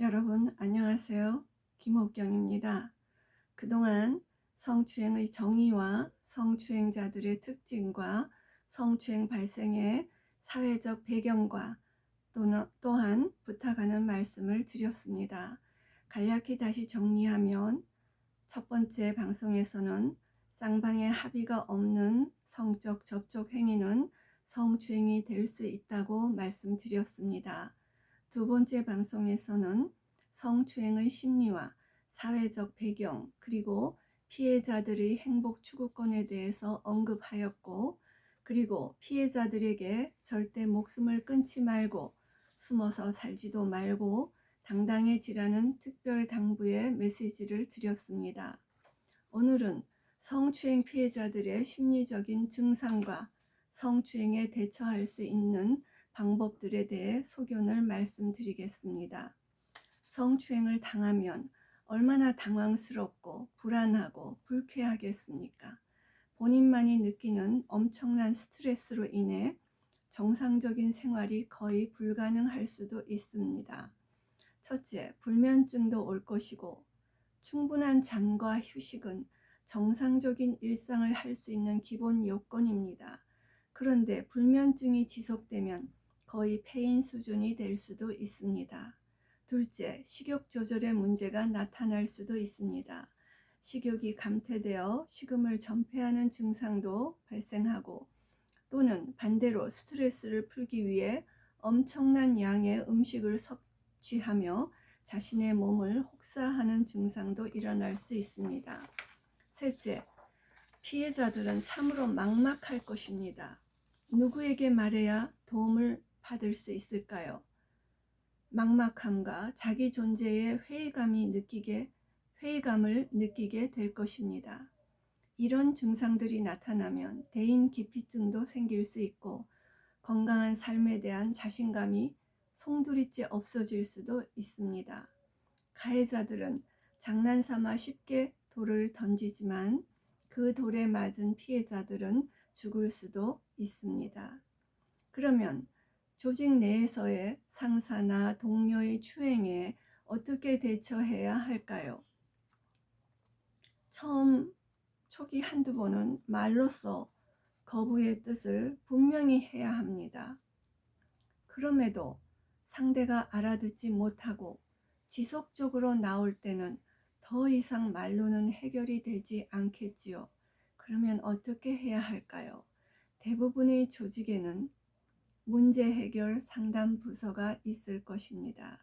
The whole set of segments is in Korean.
여러분 안녕하세요. 김옥경입니다. 그동안 성추행의 정의와 성추행자들의 특징과 성추행 발생의 사회적 배경과 또는, 또한 부탁하는 말씀을 드렸습니다. 간략히 다시 정리하면 첫 번째 방송에서는 쌍방의 합의가 없는 성적 접촉 행위는 성추행이 될 수 있다고 말씀드렸습니다. 두 번째 방송에서는 성추행의 심리와 사회적 배경 그리고 피해자들의 행복 추구권에 대해서 언급하였고 그리고 피해자들에게 절대 목숨을 끊지 말고 숨어서 살지도 말고 당당해지라는 특별 당부의 메시지를 드렸습니다. 오늘은 성추행 피해자들의 심리적인 증상과 성추행에 대처할 수 있는 방법들에 대해 소견을 말씀드리겠습니다. 성추행을 당하면 얼마나 당황스럽고 불안하고 불쾌하겠습니까? 본인만이 느끼는 엄청난 스트레스로 인해 정상적인 생활이 거의 불가능할 수도 있습니다. 첫째, 불면증도 올 것이고 충분한 잠과 휴식은 정상적인 일상을 할 수 있는 기본 요건입니다. 그런데 불면증이 지속되면 거의 폐인 수준이 될 수도 있습니다. 둘째, 식욕 조절에 문제가 나타날 수도 있습니다. 식욕이 감퇴되어 식음을 전폐하는 증상도 발생하고 또는 반대로 스트레스를 풀기 위해 엄청난 양의 음식을 섭취하며 자신의 몸을 혹사하는 증상도 일어날 수 있습니다. 셋째, 피해자들은 참으로 막막할 것입니다. 누구에게 말해야 도움을 받을 수 있을까요? 막막함과 자기 존재의 회의감이 느끼게 회의감을 느끼게 될 것입니다. 이런 증상들이 나타나면 대인 기피증도 생길 수 있고 건강한 삶에 대한 자신감이 송두리째 없어질 수도 있습니다. 가해자들은 장난삼아 쉽게 돌을 던지지만 그 돌에 맞은 피해자들은 죽을 수도 있습니다. 그러면 조직 내에서의 상사나 동료의 추행에 어떻게 대처해야 할까요? 처음 초기 한두 번은 말로써 거부의 뜻을 분명히 해야 합니다. 그럼에도 상대가 알아듣지 못하고 지속적으로 나올 때는 더 이상 말로는 해결이 되지 않겠지요. 그러면 어떻게 해야 할까요? 대부분의 조직에는 문제 해결 상담 부서가 있을 것입니다.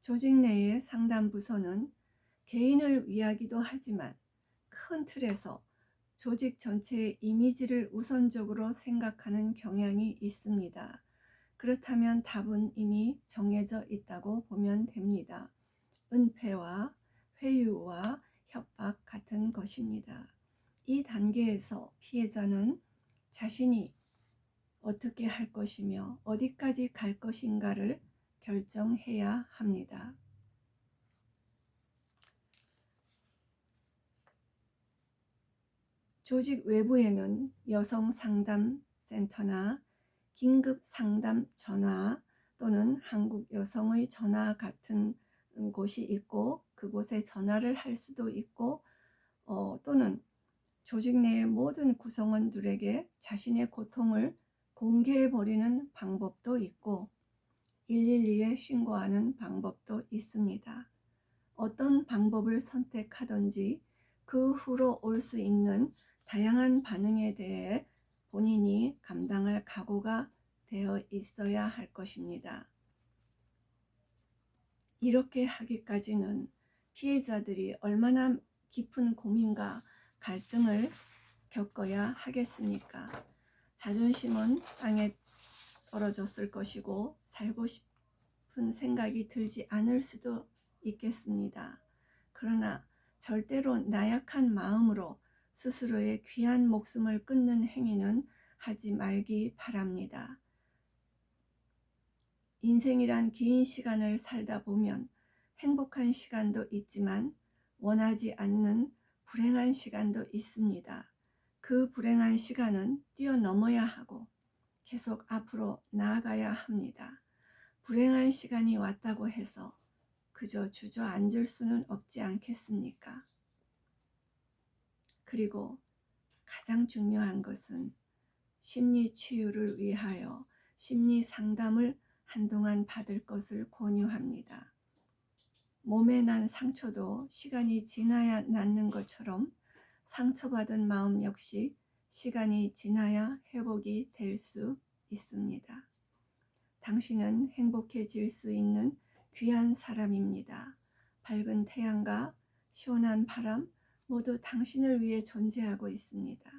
조직 내의 상담 부서는 개인을 위하기도 하지만 큰 틀에서 조직 전체의 이미지를 우선적으로 생각하는 경향이 있습니다. 그렇다면 답은 이미 정해져 있다고 보면 됩니다. 은폐와 회유와 협박 같은 것입니다. 이 단계에서 피해자는 자신이 어떻게 할 것이며 어디까지 갈 것인가를 결정해야 합니다. 조직 외부에는 여성 상담 센터나 긴급 상담 전화 또는 한국 여성의 전화 같은 곳이 있고 그곳에 전화를 할 수도 있고 어, 또는 조직 내의 모든 구성원들에게 자신의 고통을 공개해 버리는 방법도 있고 112에 신고하는 방법도 있습니다. 어떤 방법을 선택하든지 그 후로 올 수 있는 다양한 반응에 대해 본인이 감당할 각오가 되어 있어야 할 것입니다. 이렇게 하기까지는 피해자들이 얼마나 깊은 고민과 갈등을 겪어야 하겠습니까? 자존심은 땅에 떨어졌을 것이고 살고 싶은 생각이 들지 않을 수도 있겠습니다. 그러나 절대로 나약한 마음으로 스스로의 귀한 목숨을 끊는 행위는 하지 말기 바랍니다. 인생이란 긴 시간을 살다 보면 행복한 시간도 있지만 원하지 않는 불행한 시간도 있습니다. 그 불행한 시간은 뛰어넘어야 하고 계속 앞으로 나아가야 합니다. 불행한 시간이 왔다고 해서 그저 주저앉을 수는 없지 않겠습니까? 그리고 가장 중요한 것은 심리 치유를 위하여 심리 상담을 한동안 받을 것을 권유합니다. 몸에 난 상처도 시간이 지나야 낫는 것처럼 상처받은 마음 역시 시간이 지나야 회복이 될 수 있습니다. 당신은 행복해질 수 있는 귀한 사람입니다. 밝은 태양과 시원한 바람 모두 당신을 위해 존재하고 있습니다.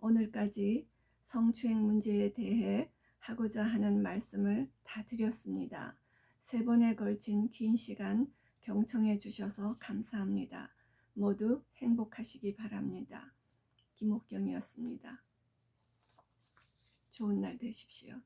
오늘까지 성추행 문제에 대해 하고자 하는 말씀을 다 드렸습니다. 세 번에 걸친 긴 시간 경청해 주셔서 감사합니다. 모두 행복하시기 바랍니다. 김옥경이었습니다. 좋은 날 되십시오.